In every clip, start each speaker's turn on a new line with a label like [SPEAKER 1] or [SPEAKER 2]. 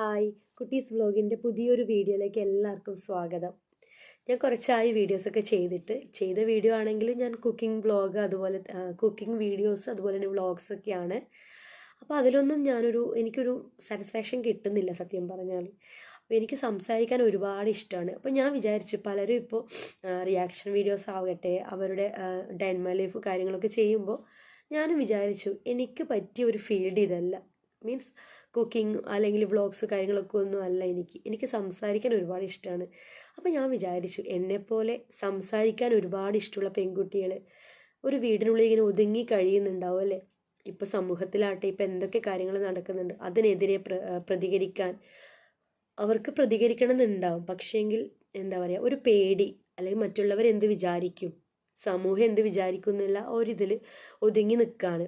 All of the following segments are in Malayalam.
[SPEAKER 1] ഹായ് കുട്ടീസ് വ്ലോഗിന്റെ പുതിയൊരു വീഡിയോയിലേക്ക് എല്ലാവർക്കും സ്വാഗതം. ഞാൻ കുറച്ചായി വീഡിയോസൊക്കെ ചെയ്തിട്ട് ചെയ്ത വീഡിയോ ആണെങ്കിൽ ഞാൻ കുക്കിംഗ് വ്ലോഗ് അതുപോലെ കുക്കിംഗ് വീഡിയോസ് അതുപോലെ തന്നെ വ്ളോഗ്സൊക്കെയാണ്. അപ്പോൾ അതിലൊന്നും ഞാനൊരു എനിക്കൊരു സാറ്റിസ്ഫാക്ഷൻ കിട്ടുന്നില്ല സത്യം പറഞ്ഞാൽ. അപ്പോൾ എനിക്ക് സംസാരിക്കാൻ ഒരുപാട് ഇഷ്ടമാണ്. അപ്പോൾ ഞാൻ വിചാരിച്ചു പലരും ഇപ്പോൾ റിയാക്ഷൻ വീഡിയോസ് ആവട്ടെ അവരുടെ ഡെൻമ ലൈഫ് കാര്യങ്ങളൊക്കെ ചെയ്യുമ്പോൾ ഞാനും വിചാരിച്ചു എനിക്ക് പറ്റിയ ഒരു ഫീൽഡ് ഇതല്ല. മീൻസ് കുക്കിംഗ് അല്ലെങ്കിൽ വ്ളോഗ്സ് കാര്യങ്ങളൊക്കെ ഒന്നും അല്ല എനിക്ക്. എനിക്ക് സംസാരിക്കാൻ ഒരുപാട് ഇഷ്ടമാണ് അപ്പോൾ ഞാൻ വിചാരിച്ചു എന്നെപ്പോലെ സംസാരിക്കാൻ ഒരുപാട് ഇഷ്ടമുള്ള പെൺകുട്ടികൾ ഒരു വീടിനുള്ളിൽ ഇങ്ങനെ ഒതുങ്ങി കഴിയുന്നുണ്ടാവും അല്ലേ? ഇപ്പോൾ സമൂഹത്തിലാട്ടെ ഇപ്പോൾ എന്തൊക്കെ കാര്യങ്ങൾ നടക്കുന്നുണ്ട് അതിനെതിരെ പ്ര പ്രതികരിക്കാൻ അവർക്ക് പ്രതികരിക്കണം എന്നുണ്ടാവും പക്ഷേങ്കിൽ എന്താ പറയുക ഒരു പേടി അല്ലെങ്കിൽ മറ്റുള്ളവർ എന്ത് വിചാരിക്കും? സമൂഹം എന്ത് വിചാരിക്കും എന്നുള്ള ഒരിതിൽ ഒതുങ്ങി നിൽക്കുകയാണ്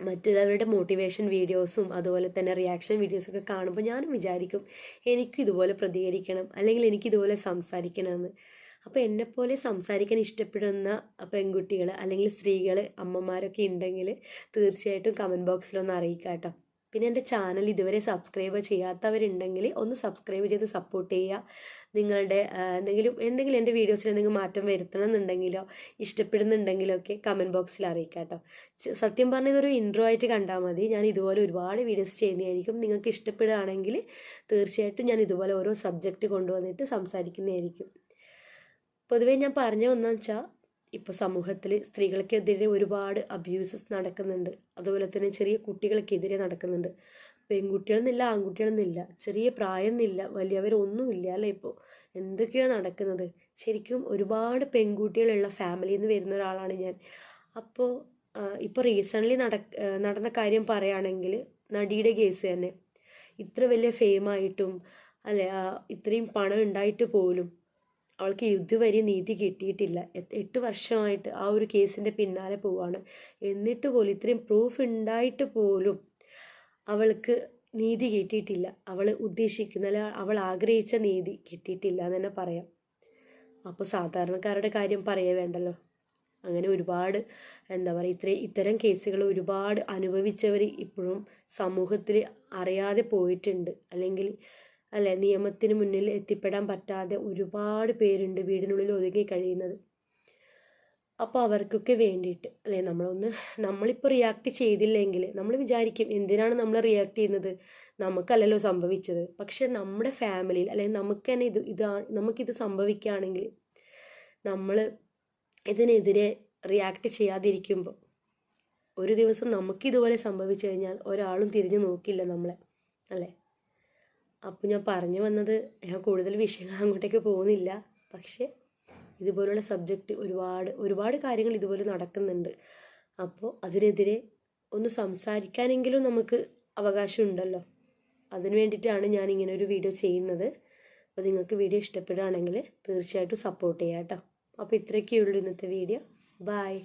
[SPEAKER 1] മറ്റുള്ളവരുടെ മോട്ടിവേഷൻ വീഡിയോസും അതുപോലെ തന്നെ റിയാക്ഷൻ വീഡിയോസൊക്കെ കാണുമ്പോൾ ഞാനും വിചാരിക്കും എനിക്കും ഇതുപോലെ പ്രതികരിക്കണം അല്ലെങ്കിൽ എനിക്ക് ഇതുപോലെ സംസാരിക്കണമെന്ന്. അപ്പോൾ എന്നെപ്പോലെ സംസാരിക്കാൻ ഇഷ്ടപ്പെടുന്ന പെൺകുട്ടികൾ അല്ലെങ്കിൽ സ്ത്രീകൾ അമ്മമാരൊക്കെ ഉണ്ടെങ്കിൽ തീർച്ചയായിട്ടും കമന്റ് ബോക്സിലൊന്ന് അറിയിക്കാം കേട്ടോ പിന്നെ എന്റെ ചാനൽ ഇതുവരെ സബ്സ്ക്രൈബ് ചെയ്യാത്തവരുണ്ടെങ്കിൽ ഒന്ന് സബ്സ്ക്രൈബ് ചെയ്ത് സപ്പോർട്ട് ചെയ്യുക. നിങ്ങളുടെ എന്തെങ്കിലും എന്തെങ്കിലും എന്റെ വീഡിയോസിൽ എന്തെങ്കിലും മാറ്റം വരുത്തണം എന്നുണ്ടെങ്കിലോ ഇഷ്ടപ്പെടുന്നുണ്ടെങ്കിലോ ഒക്കെ കമന്റ് ബോക്സിൽ അറിയിക്കാം കേട്ടോ. സത്യം പറഞ്ഞ ഇതൊരു ഇൻട്രോ ആയിട്ട് കണ്ടാൽ മതി. ഞാൻ ഇതുപോലെ ഒരുപാട് വീഡിയോസ് ചെയ്യുന്നതായിരിക്കും. നിങ്ങൾക്ക് ഇഷ്ടപ്പെടുകയാണെങ്കിൽ തീർച്ചയായിട്ടും ഞാൻ ഇതുപോലെ ഓരോ സബ്ജക്റ്റ് കൊണ്ടുവന്നിട്ട് സംസാരിക്കുന്നതായിരിക്കും. പൊതുവേ ഞാൻ പറഞ്ഞു വന്നെന്ന് വെച്ചാൽ ഇപ്പോൾ സമൂഹത്തിൽ സ്ത്രീകൾക്കെതിരെ ഒരുപാട് അബ്യൂസസ് നടക്കുന്നുണ്ട്. അതുപോലെ തന്നെ ചെറിയ കുട്ടികൾക്കെതിരെ നടക്കുന്നുണ്ട്. പെൺകുട്ടികളെന്നില്ല ആൺകുട്ടികളെന്നില്ല ചെറിയ പ്രായം എന്നില്ല വലിയവരൊന്നുമില്ല അല്ലേ ഇപ്പോൾ എന്തൊക്കെയാണ് നടക്കുന്നത്? ശരിക്കും ഒരുപാട് പെൺകുട്ടികളുള്ള ഫാമിലിയിൽ നിന്ന് വരുന്ന ഒരാളാണ് ഞാൻ. അപ്പോൾ ഇപ്പോൾ റീസെന്റ്ലി നട നടന്ന കാര്യം പറയുകയാണെങ്കിൽ നടിയുടെ കേസ് തന്നെ. ഇത്ര വലിയ ഫെയിമായിട്ടും അല്ലെ ഇത്രയും പണം ഉണ്ടായിട്ട് പോലും അവൾക്ക് ഇതുവരെ നീതി കിട്ടിയിട്ടില്ല. എട്ട് വർഷമായിട്ട് ആ ഒരു കേസിന്റെ പിന്നാലെ പോവാണ്. എന്നിട്ട് പോലും ഇത്രയും പ്രൂഫ് ഉണ്ടായിട്ട് പോലും അവൾക്ക് നീതി കിട്ടിയിട്ടില്ല. അവൾ ഉദ്ദേശിക്കുന്ന അവൾ ആഗ്രഹിച്ച നീതി കിട്ടിയിട്ടില്ല എന്ന് തന്നെ പറയാം. അപ്പോൾ സാധാരണക്കാരുടെ കാര്യം പറയേ വേണ്ടല്ലോ. അങ്ങനെ ഒരുപാട് എന്താ പറയുക ഇത്ര ഇത്തരം കേസുകൾ ഒരുപാട് അനുഭവിച്ചവർ ഇപ്പോഴും സമൂഹത്തിൽ അറിയാതെ പോയിട്ടുണ്ട്. അല്ലെങ്കിൽ അല്ലെ നിയമത്തിന് മുന്നിൽ എത്തിപ്പെടാൻ പറ്റാതെ ഒരുപാട് പേരുണ്ട് വീടിനുള്ളിൽ ഒതുങ്ങി കഴിയുന്നത്. അപ്പോൾ അവർക്കൊക്കെ വേണ്ടിയിട്ട് അല്ലെ നമ്മളൊന്ന് നമ്മളിപ്പോൾ റിയാക്ട് ചെയ്തില്ലെങ്കിൽ നമ്മൾ വിചാരിക്കും എന്തിനാണ് നമ്മൾ റിയാക്ട് ചെയ്യുന്നത്? നമുക്കല്ലല്ലോ സംഭവിച്ചത്. പക്ഷെ നമ്മുടെ ഫാമിലിയിൽ അല്ലെങ്കിൽ നമുക്ക് തന്നെ ഇത് നമുക്ക് നമുക്കിത് സംഭവിക്കുകയാണെങ്കിൽ നമ്മൾ ഇതിനെതിരെ റിയാക്ട് ചെയ്യാതിരിക്കുമ്പോൾ ഒരു ദിവസം നമുക്കിതുപോലെ സംഭവിച്ചു കഴിഞ്ഞാൽ ഒരാളും തിരിഞ്ഞു നോക്കില്ല നമ്മളെ അല്ലേ? അപ്പോൾ ഞാൻ പറഞ്ഞു വന്നത് ഞാൻ കൂടുതൽ വിഷയങ്ങൾ അങ്ങോട്ടേക്ക് പോകുന്നില്ല. പക്ഷേ ഇതുപോലുള്ള സബ്ജക്റ്റ് ഒരുപാട് ഒരുപാട് കാര്യങ്ങൾ ഇതുപോലെ നടക്കുന്നുണ്ട്. അപ്പോൾ അതിനെതിരെ ഒന്ന് സംസാരിക്കാനെങ്കിലും നമുക്ക് അവകാശമുണ്ടല്ലോ. അതിന് വേണ്ടിയിട്ടാണ് ഞാൻ ഇങ്ങനെ ഒരു വീഡിയോ ചെയ്യുന്നത്. അപ്പോൾ നിങ്ങൾക്ക് വീഡിയോ ഇഷ്ടപ്പെടുകയാണെങ്കിൽ തീർച്ചയായിട്ടും സപ്പോർട്ട് ചെയ്യാം കേട്ടോ. അപ്പോൾ ഇത്രയൊക്കെയുള്ളൂ ഇന്നത്തെ വീഡിയോ ബായ്